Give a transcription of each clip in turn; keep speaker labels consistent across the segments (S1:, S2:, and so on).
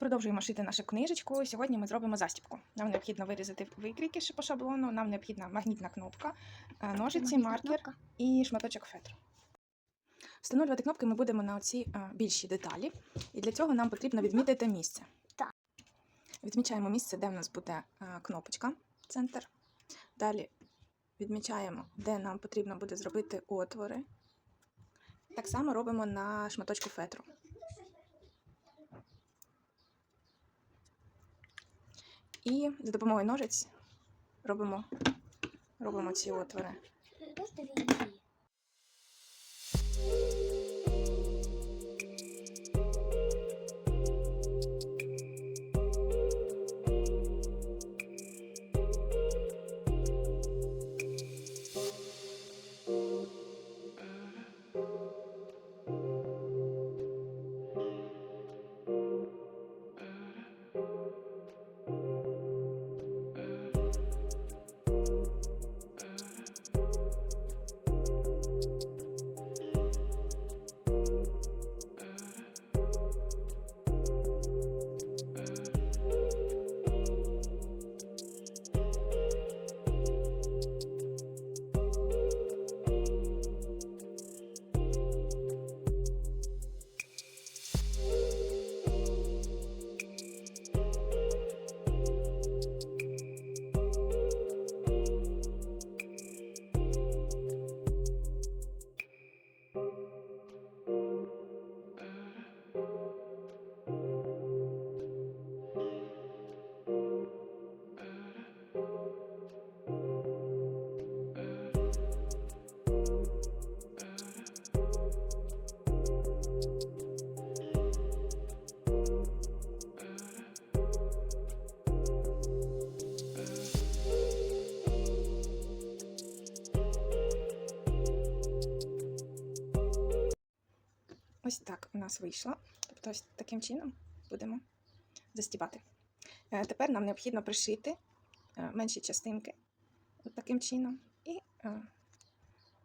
S1: Продовжуємо шити нашу книжечку. Сьогодні ми зробимо застібку. Нам необхідно вирізати викрійки ще по шаблону, нам необхідна магнітна кнопка, е, ножиці, маркер і шматочок фетру. Встановлювати кнопки ми будемо на оці е, більші деталі, і для цього нам потрібно відмітити місце.
S2: Так.
S1: Відмічаємо місце, де в нас буде е, кнопочка, центр. Далі відмічаємо, де нам потрібно буде зробити отвори. Так само робимо на шматочку фетру. І за допомогою ножиць робимо, робимо ці отвори. Ось так у нас вийшло. Тобто ось таким чином будемо застібати. Е, Тепер нам необхідно пришити е, менші частинки таким чином і е,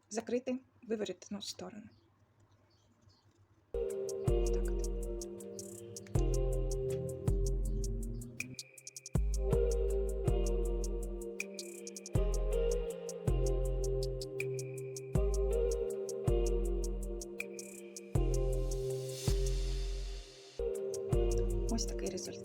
S1: закрити виворітну сторону. ось такий результат.